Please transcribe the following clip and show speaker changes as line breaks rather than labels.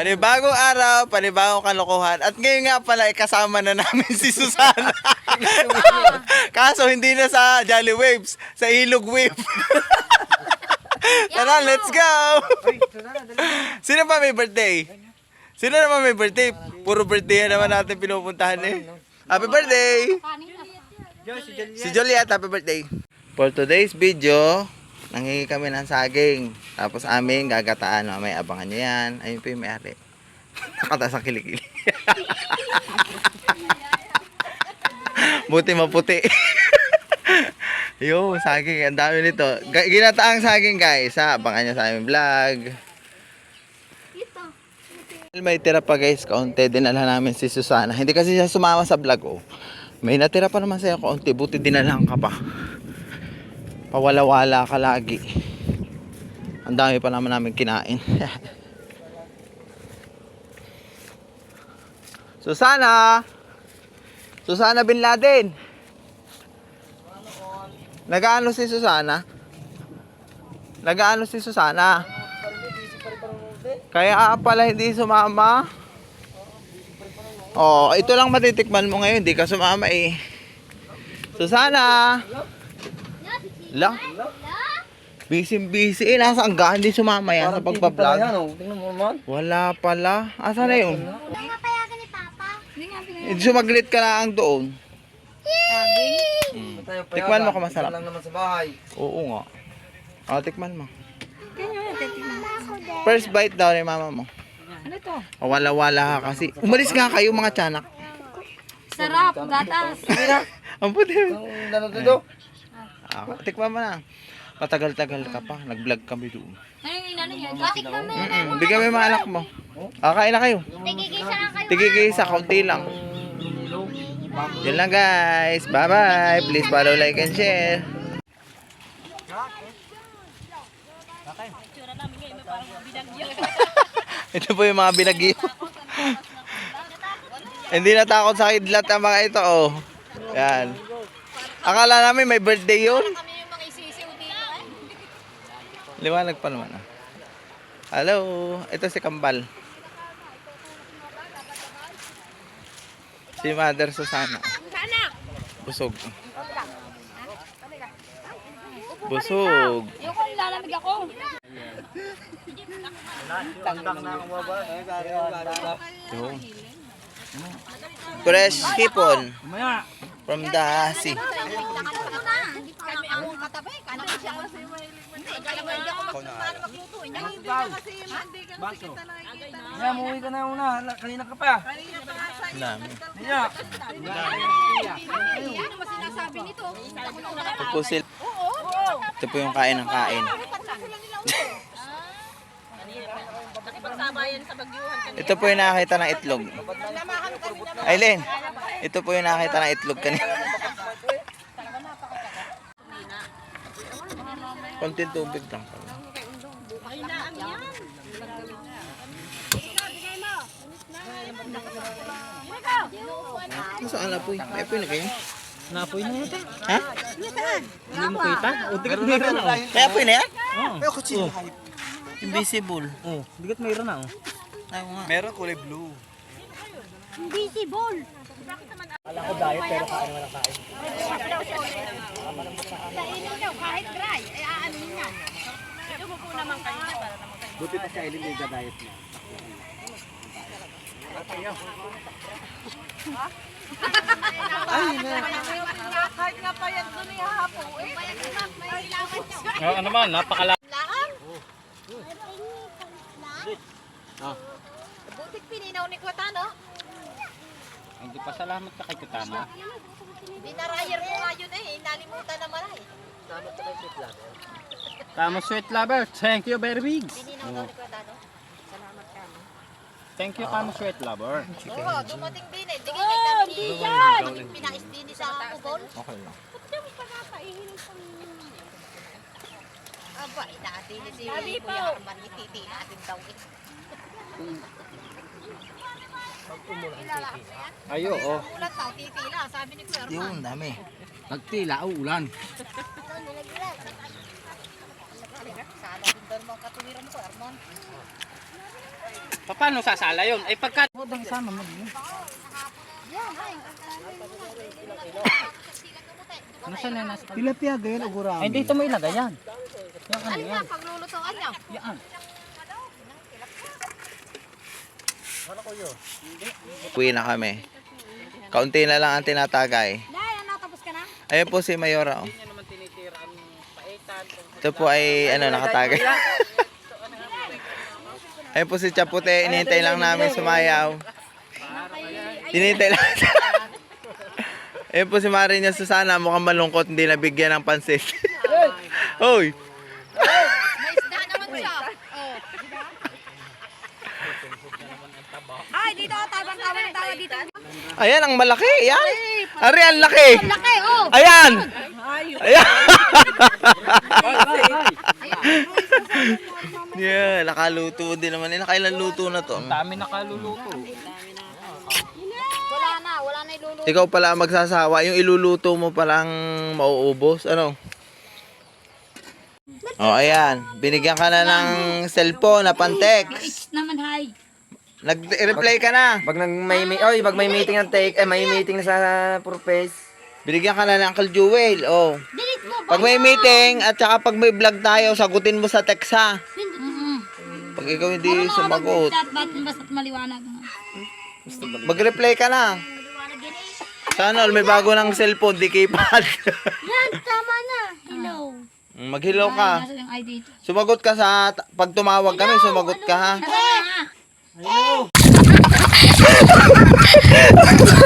Panibagong araw, panibagong kalokohan. At ngayon nga pala, eh, kasama na namin si Susana. Kaso hindi na sa Jolly Waves, sa Ilog Wave. Tara, let's go! Sino pa may birthday? Sino naman may birthday? Puro birthday na naman natin pinupuntahan eh. Happy birthday! Si Juliet, happy birthday! For today's video, nangingi kami ng saging. Tapos amin gagataan. May abangan nyo yan. Ayun po yung may-ari. Nakataas ang kilikili. Buti maputi. Yo, saging. Ang dami nito. Ginataang saging guys. Ha? Abangan nyo sa aming vlog. May tira pa guys, kaunti dinala namin si Susana. Hindi kasi siya sumama sa vlog oh. May natira pa naman sa'yo kaunti, buti dinalang ka pa. Pawala-wala ka lagi. Ang dami pa naman namin kinain. Susana! Susana Bin Laden! Nagaano si Susana? Nagaano si Susana? Kaya pala hindi sumama. Oh, ito lang matitikman mo ngayon, hindi ka sumama eh. Susana! La? Busy busy eh, nasaan ka? Hindi sumama yan sa pagpa-vlog.
Tingnan mo naman.
Wala pala. Asa na yun?
Hindi nga payagan ni Papa. Hindi nga
Eh, sumaglit ka lang doon.
Ba't tayo
Tikman mo
payagan?
kung masarap.
Ikaw lang naman sa bahay.
Oo nga. Ah, tikman mo.
Ako din.
First bite daw ni mama mo.
Ano to?
Wala-wala ka kasi. Umalis nga kayo mga tiyanak.
Sarap, gatas.
Ang puti.
Ang ano dito?
Ah, tikman mo na. Patagal-tagal ka pa. Nag-vlog kami doon.
Ano yung inano yan?
Bakit kami?
Mm-mm. Bigyan mo yung mga anak mo. Ah, kain na kayo.
Tigigisa lang kayo.
Tigigisa, kaunti lang. Yun lang guys. Bye-bye. Please follow, like, and share. Ito po yung mga binagyo. Hindi natakot sa kidlat ang mga ito, oh. Yan. Akala namin may birthday yun.
Kami yung mga isisiw dito eh.
Liwanag pa naman, ah. Hello. Ito si Kambal. Si Mother Susana.
Sana.
Busog. Busog.
Yung kung lalamig ako.
Fresh hipon. From the sea.
Kaya ka
umuwi na una. Kanina ka pa.
Dami.
Mamaya.
Ano mo sinasabi nito?
Ito po sila. Ito po yung kain ng kain. Ito po yung nakakita ng itlog. Aileen, ito po yung nakakita ng itlog kanina. Konting tubig lang pala. Saan na po? May po na kayo?
Napoy na ito.
Ha?
Hindi mo kita?
Kaya po na yan?
Pero kutsi.
Invisible.
Oh, digat mayroon na.
Ay, nga.
Meron kulay blue.
Visible.
Alam ko diet pero kain wala kain.
Kainin daw kahit dry. Eh aanin niya.
Buti pa siya ilin yung diet niya.
Kahit nga pa yan doon eh hapo. Eh, kailangan niya.
ano naman, napakala.
Laan? Butik pininaw ni Kwatano.
Hindi pa salamat ka kay Kutama.
Binarayer ko nga yun eh. Nalimutan naman eh.
Tama sweet lover. Thank you very big.
Pininaw daw ni Kwatano. Salamat ka.
Thank you Tama sweet lover.
Oo, dumating din eh. Di kaya kami! Pinais din sa Ugol.
Okay lang.
Aba, inatin si Kuya Arman. Ititi natin daw eh.
Ayo, oh.
Ulat daw, titila. Sabi ni Kuya Arman.
Yun, dami.
Nagtila, ulan.
Sana din daw mga katuwiran ko, Armon.
Pa- Paano sasala yun? Ay pagka... Udang sama mo.
Yan, ay.
Ano sa nanas?
Tilapia ganyan o gurami?
Ay dito mo ilagay yan. Yan ano yan.
paglulutuan niya?
Yan.
Uwi na kami. Kaunti na lang ang tinatagay.
Dahil, ano, tapos ka na?
Ayun po si Mayora. Oh. Ito po ay ano nakatagay. Ayun po si Chapute, inihintay lang namin sumayaw. Inihintay lang. Ayun po si Marinya Susana, mukhang malungkot, hindi nabigyan ng pansit. Hoy!
May isda naman siya. Oh.
Ay, dito, tabang-tawa ng tawa dito.
Ayan, ang malaki. Ayan. Ari, ang laki.
Laki, oh!
Ayan. Ayan. yeah, nakaluto din naman. Eh, nakailan luto na to?
Dami nakaluluto.
Wala na, wala na iluluto.
Ikaw pala ang magsasawa. Yung iluluto mo palang mauubos. Ano? Oh, ayan. Binigyan ka na ng cellphone na pantext.
It's naman, hi.
Nag-reply ka na.
Pag nag may, may oy, pag may meeting ng take, eh may meeting na sa purpose.
Binigyan ka na ng Uncle Jewel. Oh.
Delete mo,
Pag may meeting at saka pag may vlog tayo, sagutin mo sa text ha.
Mm-mm.
Pag ikaw hindi
Ano
sumagot,
Chat, ba't basta't maliwanag.
mag-reply ka na. Sana all may bago ng cellphone, di keypad.
Yan, tama na. Hello.
Mag-hello ka.
Nasa yung ID dito.
Sumagot ka sa, pag tumawag kami, sumagot ka ha.
Na.